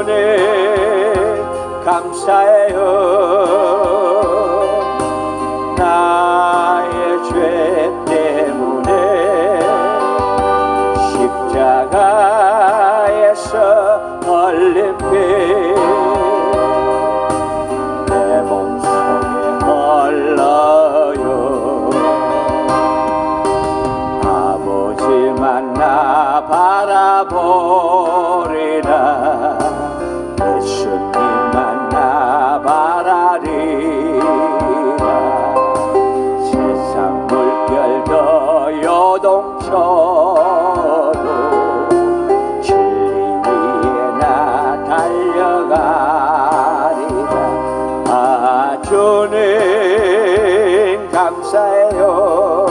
은혜 감사해요. 나의 죄 때문에 십자가에서 얼림빛 내 몸속에 흘러요. 아버지만 나 바라보리라. 달려가리라 아 주님 감사해요.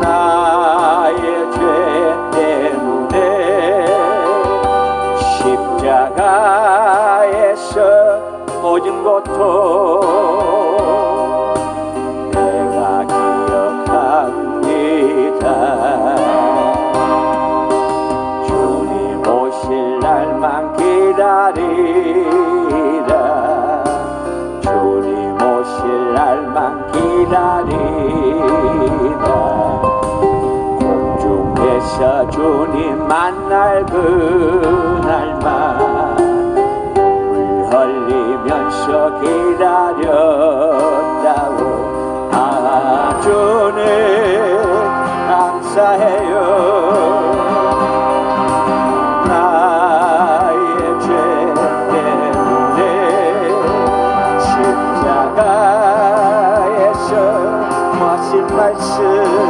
나의 죄 때문에 십자가에서 모든 고통 기다리라. 주님 오실 날만 기다리라 공중에서 주님 만날 그날만 물 흘리면서 기다려 Xin.